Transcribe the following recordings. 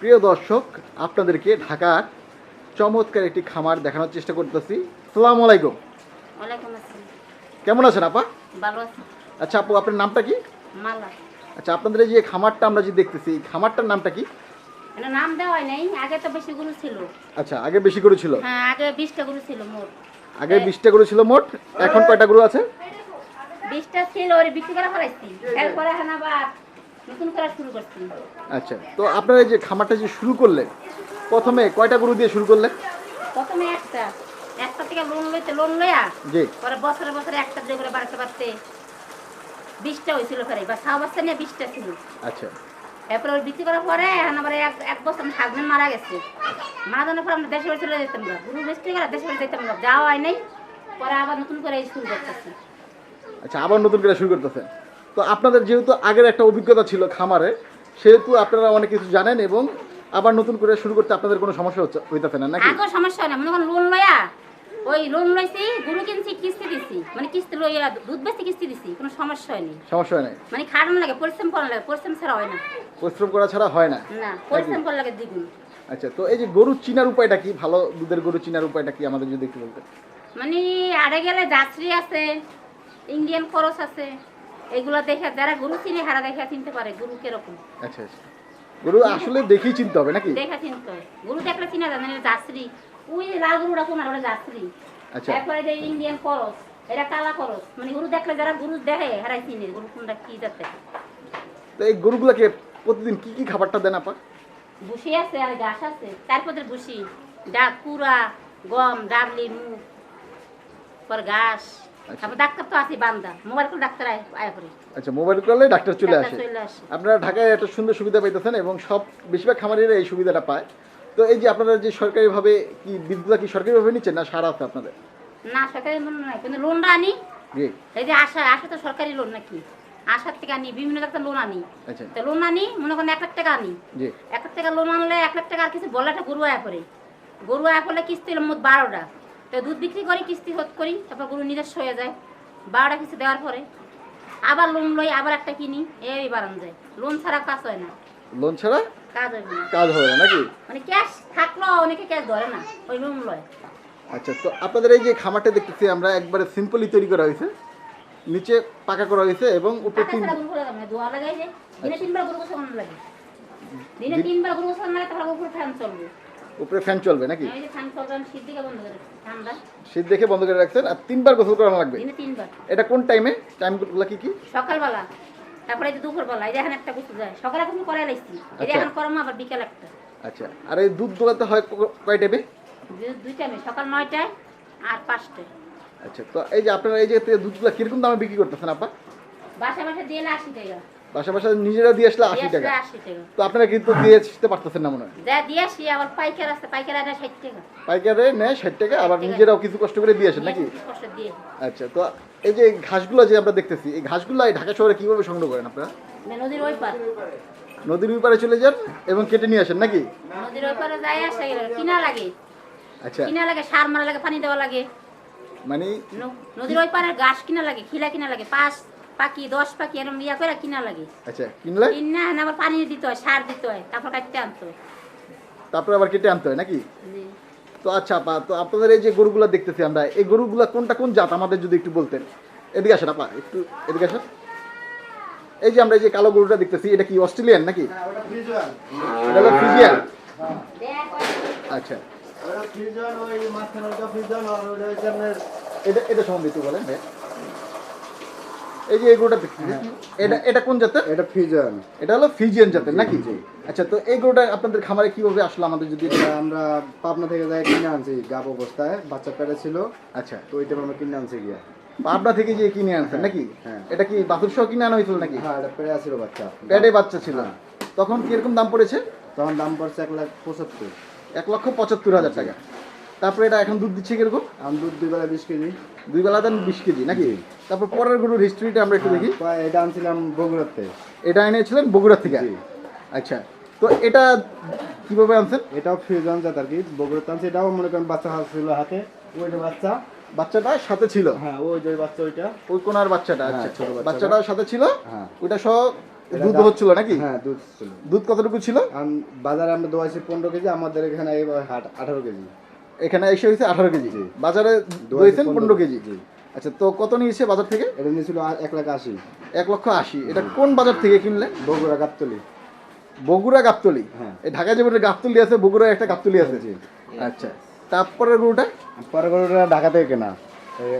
প্রিয় দর্শক আপনাদেরকে ঢাকার চমৎকার একটি খামার দেখানোর চেষ্টা করতেছি। আসসালামু আলাইকুম। কেমন আছেন আপা? আচ্ছা আপু আপনার নামটা কি? আচ্ছা আপনাদের এই যে খামারটা আমরা যে দেখতেছি খামারটার নামটা কি? নাম দেওয়া নাই আগে তো বেশি গরু ছিল। আচ্ছা আগে বেশি গরু ছিল? হ্যাঁ আগে বিশটা গরু ছিল মোট। আগে বিশটা গরু ছিল মোট এখন কয়টা গরু আছে? বিশটা ছিল ওর বিক্রি করা ফেলাইছি। এরপরে হ্যাঁ আবার নতুন করা শুরু করছি আচ্ছা তো আপনারা এই যে খামারটা যে শুরু করলেন প্রথমে কয়টা গরু দিয়ে শুরু করলেন? প্রথমে একটা একটা থেকে লোন লইতে লোন লইয়া জি। পরে বছরে বছরে একটা দিয়ে করে বাড়তে বাড়তে বিশটা হয়েছিল ফেরাই বা ছ বছর নিয়ে বিশটা ছিল। আচ্ছা। এরপরে ওর বিক্রি করার পরে এখন আবার এক এক বছর আমার হাজবেন্ড মারা গেছে। মারা যাওয়ার পর আমরা দেশে বাড়ি চলে যেতাম না গুরু বিক্রি করে দেশে বাড়ি যেতাম না যাওয়া হয় নাই পরে আবার নতুন করে শুরু করতেছি। আচ্ছা আবার নতুন করে শুরু করতেছেন? তো আপনাদের যেহেতু আগের একটা অভিজ্ঞতা ছিল খামারে সেহেতু আপনারা অনেক কিছু জানেন এবং আবার নতুন করে শুরু করতে আপনাদের কোনো সমস্যা হচ্ছে হইতেছে না নাকি? আগেও সমস্যা না মনে করেন লোন লয়া ওই লোন লইছি গরু কিনছি কিস্তি দিছি। মানে কিস্তি লইয়া দুধ বেশি কিস্তি দিছি কোনো সমস্যা হয়নি। সমস্যা হয় না মানে খাটানো লাগে পরিশ্রম করা লাগে পরিশ্রম ছাড়া হয় না। পরিশ্রম করা ছাড়া হয় না? না পরিশ্রম করা লাগে দ্বিগুণ। আচ্ছা তো এই যে গরু চিনার উপায়টা কি? ভালো দুধের গরু চিনার উপায়টা কি? আমাদের যদি একটু বলতেন। মানে আড়ে গেলে জার্সি আছে ইন্ডিয়ান খরচ আছে। এগুলো দেখে যারা গরু চিনে হারা দেখে চিনতে পারে গরু কীরকম। আচ্ছা আচ্ছা। গরু আসলে দেখেই চিনতে হবে নাকি? দেখে চিনতে হয় গরু দেখলে চিনা না জার্সি ওই যে লাল গরুটা কোন? ওটা জার্সি আচ্ছা। এরপরে যে ইন্ডিয়ান এটা কালা খরচ। মানে গরু দেখলে যারা গরু দেখে হারাই চিনে গরু কোনটা কি যাতে তো এই গরুগুলোকে প্রতিদিন কি কি খাবারটা দেন আপা? বুসি আছে আর ঘাস আছে। তারপরে বুসি ডাক কুড়া গম ডাবলি মুখ পর ঘাস। তারপর ডাক্তার তো আছে বান্দা। মোবাইল করে ডাক্তার আয় করে। আচ্ছা মোবাইল করলে ডাক্তার চলে আসে। আপনারা ঢাকায় একটা সুন্দর সুবিধা পাইতেছেন এবং সব বেশিরভাগ খামারিরা এই সুবিধাটা পায়। তো এই যে আপনারা যে সরকারিভাবে কি বিদ্যুৎ কি সরকারিভাবে নিচ্ছেন না সারা আছে আপনাদের? না সরকারি লোন নাই কিন্তু লোনটা আনি। জি। এই যে আশা আশা তো সরকারি লোন নাকি? আশার থেকে আনি বিভিন্ন ডাক্তার লোন আনি। আচ্ছা। তো লোন আনি মনে করেন এক লাখ টাকা আনি। এক লাখ টাকা লোন আনলে এক লাখ টাকা আর কিছু বলে একটা গরু আয়া করে। গরু আয়া করলে কিস্তি মোট বারোটা। তো দুধ বিক্রি করি কিস্তি হোধ করি তারপর গরু নিজস্ব হয়ে যায়। বারোটা কিস্তি দেওয়ার পরে আবার লোন লই আবার একটা কিনি এই বাড়ানো যায়। লোন ছাড়া কাজ হয় না। লোন ছাড়া? কাজ হয় না। কাজ হবে না নাকি? মানে ক্যাশ থাকলেও অনেকে ক্যাশ ধরে না ওই লোন লয়। আচ্ছা তো আপনাদের এই যে খামারটা দেখতেছি আমরা একবারে সিম্পলি তৈরি করা হয়েছে। নিচে পাকা করা হয়েছে এবং উপরে তিন দোয়া লাগাই যে দিনে তিনবার গরু গোসল লাগে। দিনে তিনবার গরু গোসল লাগে তারপর উপরে ফ্যান চলবে। উপরে ফ্যান চলবে নাকি? এই যে ফ্যান চলবে আমি শীত দিকে বন্ধ করে শীত দেখে বন্ধ করে রাখছেন আর তিনবার গোসল করানো লাগবে। তিনবার। এটা কোন টাইমে টাইমগুলো কি কি? সকালবেলা তারপরে দুপুরবেলা এই এখন একটা গোসল যায়। সকালে এখন করে লাইছি। যে আচ্ছা। এখন করম আবার বিকেল একটা। আচ্ছা আর এই দুধ দোলাতে হয় কয় টাইমে দুই টাইমে সকাল নয়টায় আর পাঁচটায়। আচ্ছা তো এই যে আপনারা এই যে দুধগুলো কীরকম দামে বিক্রি করতেছেন আপা? বাসা বাসা দিয়ে আশি টাকা বাসা বাসা নিজেরা দিয়ে আসলে আশি টাকা। তো আপনারা কিন্তু দিয়ে আসতে পারতেছেন না মনে হয়? পাইকার নেয় ষাট টাকা। আবার নিজেরাও কিছু কষ্ট করে দিয়ে আসেন নাকি? আচ্ছা তো এই যে ঘাসগুলো যে আমরা দেখতেছি এই ঘাসগুলো এই ঢাকা শহরে কীভাবে সংগ্রহ করেন আপনারা? নদীর ওই পার নদীর ওই পারে চলে যান এবং কেটে নিয়ে আসেন নাকি? নদীর ওই পারে যাই আসে কিনা লাগে। আচ্ছা। কিনা লাগে সার মারা লাগে পানি দেওয়া লাগে। মানে নদীর ওই পারে ঘাস কিনা লাগে খিলা কিনা লাগে পাঁচ পাখি দশ পাখি এরকম ইয়া করে কিনা লাগে। আচ্ছা কিনলে? কিনা আবার পানি দিতে হয় সার দিতে হয় তারপর কাটতে আনতে হয়। তারপরে আবার কেটে আনতে হয় নাকি? তো আচ্ছা আপা তো আপনাদের এই যে গরুগুলো দেখতেছি আমরা এই গরুগুলো কোনটা কোন জাত আমাদের যদি একটু বলতেন? এদিকে আসেন আপা একটু এদিকে আসেন। এই যে আমরা এই যে কালো গরুটা দেখতেছি এটা কি অস্ট্রেলিয়ান নাকি? এটা হলো ফিজিয়ান আচ্ছা। এটা এটা সম্বন্ধে একটু বলেন ভাই এই যে এই গরুটা দেখতেছি এটা এটা কোন জাতের? এটা ফিজন এটা হলো ফিজিয়ান জাতের নাকি? আচ্ছা তো এই গরুটা আপনাদের খামারে কীভাবে আসলো? আমাদের যদি আমরা পাবনা থেকে যাই কিনে আনছি গাব অবস্থায়। বাচ্চা পেটে ছিল। আচ্ছা। তো ওইটা আমরা কিনে আনছি গিয়া। পাবনা থেকে যে কিনে আনছেন নাকি? হ্যাঁ। এটা কি বাছুর সহ কিনে আনা হয়েছিল নাকি? হ্যাঁ এটা পেটে আছিল বাচ্চা। প্যাডে বাচ্চা ছিল। তখন কীরকম দাম পড়েছে? তখন দাম পড়ছে এক লাখ পঁচাত্তর। এক লক্ষ পঁচাত্তর হাজার টাকা। তারপরে এটা এখন দুধ দিচ্ছে কীরকম? আম দুধ দুই বেলা বিশ কেজি। দুই বেলা দেন বিশ কেজি নাকি? তারপর পরের গরুর হিস্ট্রিটা আমরা একটু দেখি। হ্যাঁ, এটা আনছিলাম বগুড়ার থেকে। এটা এনেছিলেন বগুড়া থেকে। আচ্ছা তো এটা কীভাবে আনছেন? এটাও ফিউজন জাত আর কি বগুড়াতে আনছি। এটাও মনে করেন বাচ্চা হাত ছিল হাতে ওই যে বাচ্চা। বাচ্চাটা সাথে ছিল? হ্যাঁ ওই যে বাচ্চা ওইটা। ওই কোনার বাচ্চাটা হ্যাঁ, আচ্ছা। ছোট বাচ্চাটা। সাথে ছিল? হ্যাঁ। ওইটা সহ এটা দুধ হচ্ছিল নাকি? হ্যাঁ দুধ ছিল দুধ কতটুকু ছিল? বাজারে আমরা দোয়াইছি পনেরো কেজি আমাদের এখানে আঠারো কেজি। এখানে এসে হয়েছে আঠারো কেজি। জি। বাজারে দোয়াইছি দইছেন পনেরো। কেজি। জি। আচ্ছা তো কত নিয়েছে বাজার থেকে? এটা নিয়েছিল এক লাখ আশি। এক লক্ষ আশি। এটা কোন বাজার থেকে কিনলেন? বগুড়া গাবতলি। বগুড়া গাবতলি? হ্যাঁ। এই ঢাকা যেমন গাবতলি আছে বগুড়া একটা গাবতলি আছে। আচ্ছা তারপরে রুটা পরে গরুটা ঢাকা থেকে কেনা।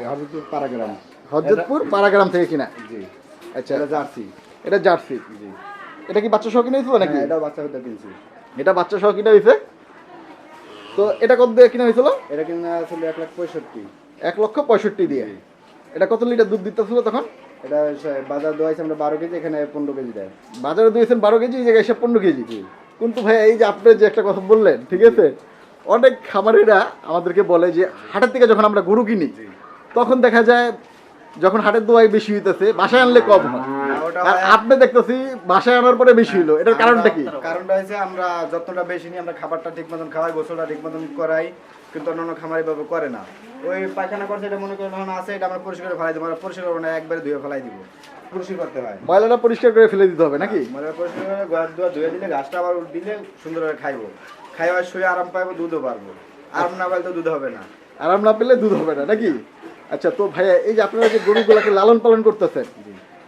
হরদপুর পাড়াগ্রাম। হজরতপুর পাড়াগ্রাম থেকে কিনা? জি। আচ্ছা। এটা জার্সি। এটা জার্সি। জি। এটা কি বাচ্চা সহ কিনে হয়েছিল নাকি? হ্যাঁ, এটাও বাচ্চা হতে কিনছি। এটা বাচ্চা সহ কিনে হয়েছে তো এটা কত দিয়ে কিনা হয়েছিল? এটা কিনা আসলে এক লাখ পঁয়ষট্টি। এক লক্ষ পঁয়ষট্টি দিয়ে। এটা কত লিটার দুধ দিতেছিল তখন? এটা বাজার দোয়াইছে আমরা বারো কেজি এখানে পনেরো কেজি দেয়। বাজারে দিয়েছেন বারো কেজি এই জায়গায় এসে পনেরো কেজি। কিন্তু ভাই এই যে আপনি যে একটা কথা বললেন ঠিক আছে? অনেক খামারিরা আমাদেরকে বলে যে হাটের থেকে যখন আমরা গরু কিনি তখন দেখা যায় যখন হাটের দোয়াই বেশি হইতেছে বাসায় আনলে কম হয়। আর আপনি দেখতেছি বাসায় আনার পরে বেশি এটার কারণটা কি? কারণটা হচ্ছে আমরা যত্নটা বেশি নিই আমরা খাবারটা ঠিক মতন খাওয়াই গোসলটা ঠিক মতন করাই কিন্তু অন্যান্য খামারি ভাবে করে না। ওই পায়খানা করছে এটা মনে করেন আছে এটা আমরা পরিষ্কার করে ফেলাই দিব আমরা পরিষ্কার করব না একবারে ধুয়ে ফেলাই দিব। পরিষ্কার করতে হয়। ময়লাটা পরিষ্কার করে ফেলে দিতে হবে নাকি? মানে পরিষ্কার করে দুয়া ধুয়ে দিলে ঘাসটা আবার দিলে সুন্দর করে খাইবো। খাইবার শুয়ে আরাম পাইবো দুধও পারব। আরাম না পাইলে তো দুধ হবে না। আরাম না পেলে দুধ হবে না নাকি? আচ্ছা তো ভাইয়া এই যে আপনারা যে গরুগুলোকে লালন পালন করতেছেন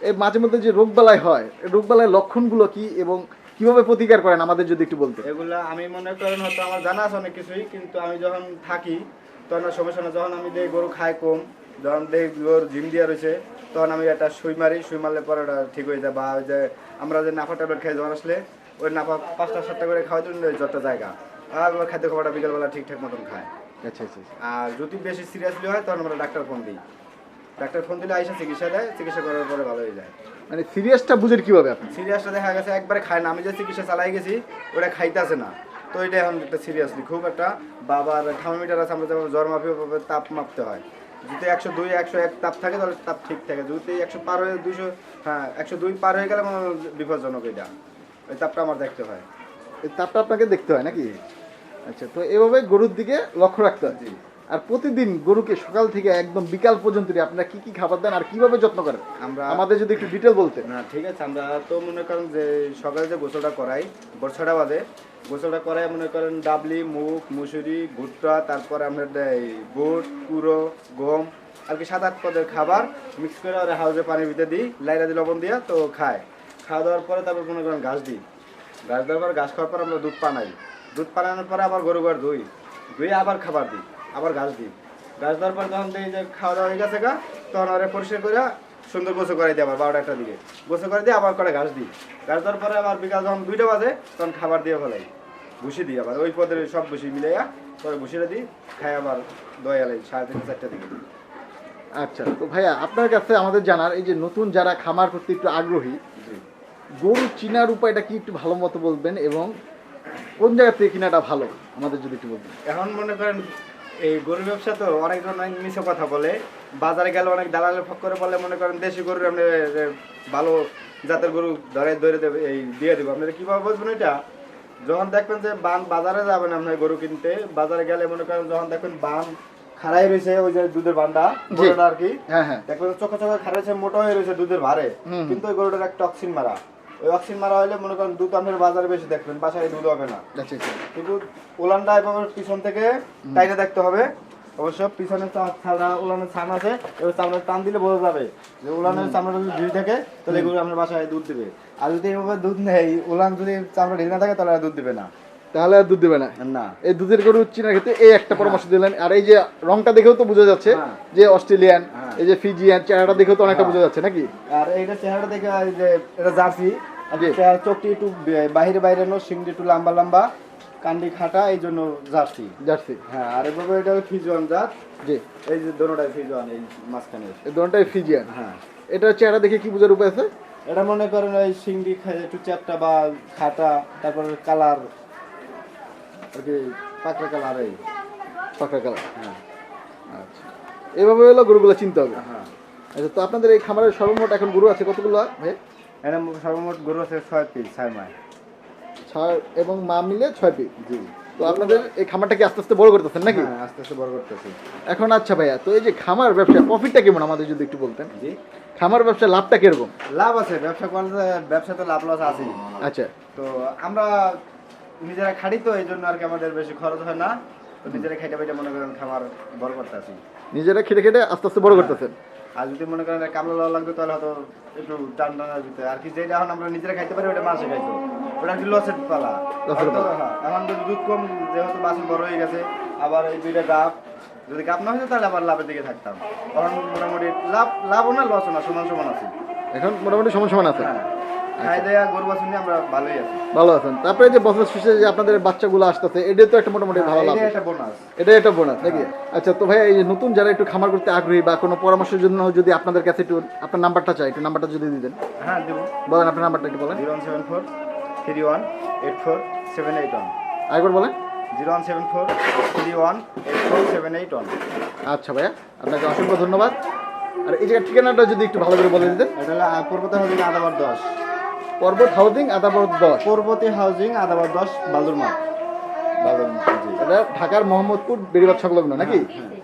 এই মাঝে মধ্যে যে রোগবালাই হয় এই রোগবালাই লক্ষণগুলো কি এবং কীভাবে প্রতিকার করেন আমাদের যদি একটু বলতে এগুলো আমি মনে করেন হয়তো আমার জানা আছে অনেক কিছুই কিন্তু আমি যখন থাকি তখন সমস্যা না যখন আমি দেখি গরু খায় কম যখন দেখি গরু জিম দিয়া রয়েছে তখন আমি একটা সুই মারি সুই মারলে পরে ওটা ঠিক হয়ে যায় বা ওই যে আমরা যে নাফা ট্যাবলেট খাই যখন আসলে ওই নাফা পাঁচটা সাতটা করে খাওয়াই দিন ওই যতটা জায়গা। আর খাদ্য খাবারটা বিকেলবেলা ঠিকঠাক মতন খায়। আচ্ছা আচ্ছা আচ্ছা। আর যদি বেশি সিরিয়াসলি হয় তখন আমরা ডাক্তার ফোন দিই। ডাক্তার ফোন দিলে আইসা চিকিৎসা দেয় চিকিৎসা করার পরে ভালো হয়ে যায়। মানে সিরিয়াসটা বুঝেন কীভাবে আপনি? সিরিয়াসটা দেখা গেছে একবারে খায় না। আমি যে চিকিৎসা চালাই গেছি ওটা খাইতেছে না। তো এটা এখন একটা সিরিয়াসলি খুব একটা বাবার থার্মোমিটার আছে আমরা যেমন জ্বর মাপি তাপ মাপতে হয়। যদি একশো দুই একশো এক তাপ থাকে তাহলে তাপ ঠিক থাকে। যদি একশো পার হয়ে দুইশো হ্যাঁ একশো দুই পার হয়ে গেলে বিপজ্জনক এটা। ওই তাপটা আমার দেখতে হয়। এই তাপটা আপনাকে দেখতে হয় নাকি? আচ্ছা তো এভাবে গরুর দিকে লক্ষ্য রাখতে হয়। জি। আর প্রতিদিন গরুকে সকাল থেকে একদম বিকাল পর্যন্ত আপনারা কি কি খাবার দেন আর কীভাবে যত্ন করেন? আমরা আমাদের যদি একটু ডিটেল বলতেন। না ঠিক আছে আমরা তো মনে করেন যে সকালে যে গোসলটা করাই ভোর ছটা বাজে গোসলটা করাই মনে করেন ডাবলি মুগ মুসুরি ভুট্টা তারপরে আমরা বুট কুড়ো গম আর কি সাত আট পদের খাবার মিক্স করে ওরা হাউজে পানির ভিতরে দিই লাইরা দিয়ে লবণ দিয়া তো খায়। খাওয়া দাওয়ার পরে তারপর মনে করেন ঘাস দিই। ঘাস দেওয়ার পর ঘাস খাওয়ার পর আমরা দুধ পানাই। দুধ পানানোর পরে আবার গরু ঘর ধুই। ধুয়ে আবার খাবার দিই। আবার ঘাস দিই। গাছ দেওয়ার পর যখন দেখি যে খাওয়া দাওয়া হয়ে গেছে গা তখন ওরা পরিষ্কার করে সুন্দর গোসল করে দিই আবার বারোটা একটা দিকে। গোসল করে দিয়ে আবার করে ঘাস দিই। ঘাস দেওয়ার পরে আবার বিকাল যখন দুইটা বাজে তখন খাবার দিয়ে ফেলাই। ভুসি দিই আবার। ওই পদের সব ভুসি মিলাইয়া পরে ভুসিটা দিই খাই আবার দয়ালাই সাড়ে তিনটা চারটা দিকে। আচ্ছা তো ভাইয়া আপনার কাছে আমাদের জানার এই যে নতুন যারা খামার করতে একটু আগ্রহী গরু চিনার উপায়টা কি একটু ভালো মতো বলবেন এবং কোন জায়গা থেকে কিনাটা ভালো? আমাদের যদি একটু বলবেন এখন মনে করেন এই গরু ব্যবসা তো অনেকজন অনেক মিশে কথা বলে। বাজারে গেলে অনেক দালালের ফক করে বলে মনে করেন দেশি গরু আপনি ভালো জাতের গরু ধরে ধরে দেবে এই দিয়ে দেবো। আপনারা কীভাবে বুঝবেন এটা? যখন দেখবেন যে বান বাজারে যাবেন আপনার গরু কিনতে বাজারে গেলে মনে করেন যখন দেখবেন বান খাড়াই রয়েছে ওই যে দুধের। গরুটা আর কি হ্যাঁ হ্যাঁ। দেখবেন চোখে চোখে খাড়া রয়েছে মোটা হয়ে রয়েছে দুধের ভারে। কিন্তু ওই গরুটার এক টক্সিন মারা। ওই অক্সিন মারা হলে মনে করেন দুধ আপনার বাজারে বেশি দেখবেন বাসায় দুধ হবে না। আচ্ছা আচ্ছা। কিন্তু উলানটা এভাবে পিছন থেকে টাইনে দেখতে হবে। অবশ্য পিছনে ছাড়া উলানের ছান আছে এবার চামড়া টান দিলে বোঝা যাবে যে উলানের চামড়া যদি ঢিল থাকে তাহলে এগুলো আপনার বাসায় দুধ দেবে। আর যদি এভাবে দুধ নেই উলান যদি চামড়া ঢিল না থাকে তাহলে দুধ দেবে না। তাহলে আর দুধ দেবে না? না। এই দুধের গরু চিনার ক্ষেত্রে এই একটা পরামর্শ দিলেন আর এই যে রংটা দেখেও তো বোঝা যাচ্ছে হ্যাঁ। যে অস্ট্রেলিয়ান হ্যাঁ। এই যে ফিজিয়ান চেহারাটা দেখেও তো অনেকটা হ্যাঁ। বোঝা যাচ্ছে নাকি? আর এইটা চেহারা দেখে এই যে এটা জার্সি চোখটি একটু বাইরে বাইরে নো সিংটি একটু লম্বা লম্বা কান্ডি খাটা এই জন্য জার্সি। জার্সি। হ্যাঁ আর এভাবে এটা ফিজুয়ান জাত। জি। এই যে দোনোটাই ফিজুয়ান এই মাঝখানে এই দোনটাই ফিজিয়ান হ্যাঁ। এটার চেহারা দেখে কি বোঝার উপায় আছে? এটা মনে করেন ওই সিংড়ি একটু চ্যাপটা বা খাটা তারপর কালার আর কি পাকড়া কালার এই। পাকা কালার। হ্যাঁ। আচ্ছা। এভাবে হলো গরুগুলো চিনতে হবে। হ্যাঁ। আচ্ছা তো আপনাদের এই খামারের সর্বমোট এখন গরু আছে কতগুলো ভাই? এটা সর্বমোট গরু আছে ছয় পিস ছয় মায় ছয় এবং মা মিলে ছয় পিস জি। তো আপনাদের এই খামারটা কি আস্তে আস্তে বড় করতেছেন নাকি? হ্যাঁ আস্তে আস্তে বড় করতেছি। এখন আচ্ছা ভাইয়া তো এই যে খামার ব্যবসা প্রফিটটা কেমন আমাদের যদি একটু বলতেন? জি। খামার ব্যবসা লাভটা কীরকম? লাভ আছে ব্যবসা করলে ব্যবসা তো লাভ লস আছেই। আচ্ছা। তো আমরা নিজেরা খাড়ি তো এই জন্য আর কি আমাদের বেশি খরচ হয় না। তো নিজেরা খাইতে পাইতে মনে করেন খামার বড় করতে আছি নিজেরা খেটে খেটে আস্তে আস্তে বড় করতেছেন? আর যদি মনে করেন কামলা লওয়া লাগতো তাহলে হয়তো একটু টান টানার ভিতরে। আর কি যেটা এখন আমরা নিজেরা খাইতে পারি ওটা মাসে খাইতো ওটা একটু লসের পালা। হ্যাঁ, এখন তো দুধ কম যেহেতু বাসন বড় হয়ে গেছে আবার এই দুইটা গাপ যদি গাপ না হতো তাহলে আবার লাভের দিকে থাকতাম। এখন মোটামুটি লাভ লাভও না লসও না সমান সমান আছে। এখন মোটামুটি সমান সমান আছে। হ্যাঁ। আছি। ভালো আছেন। তারপরে যে বছর শেষে যে আপনাদের বাচ্চাগুলো আসতেছে এটা তো একটা মোটামুটি ভালো লাভ। এটা একটা বোনাস এটা একটা বোনাস নাকি? আচ্ছা তো ভাই এই নতুন যারা একটু খামার করতে আগ্রহী বা কোনো পরামর্শের জন্য যদি আপনাদের কাছে একটু আপনার নাম্বারটা চাই একটু নাম্বারটা যদি দিতেন হ্যাঁ দেবো। বলেন আপনার নাম্বারটা একটু বলেন। Zero one seven four three one eight four seven eight one. আরেকবার বলেন। Zero one seven four three one eight four seven eight one. আচ্ছা ভাইয়া আপনাকে অসংখ্য ধন্যবাদ। আর এই জায়গার ঠিকানাটা যদি একটু ভালো করে বলে দিতেন। এটা হলো পর্বতে হাউজিং আদাবার দশ। পর্বত হাউজিং আদাবর দশ। পর্বতী হাউজিং আদাবার দশ বালুরমা বালুর মাঠ জি। এটা ঢাকার মোহাম্মদপুর বেড়িবাদ সংলগ্ন নাকি? এই যে,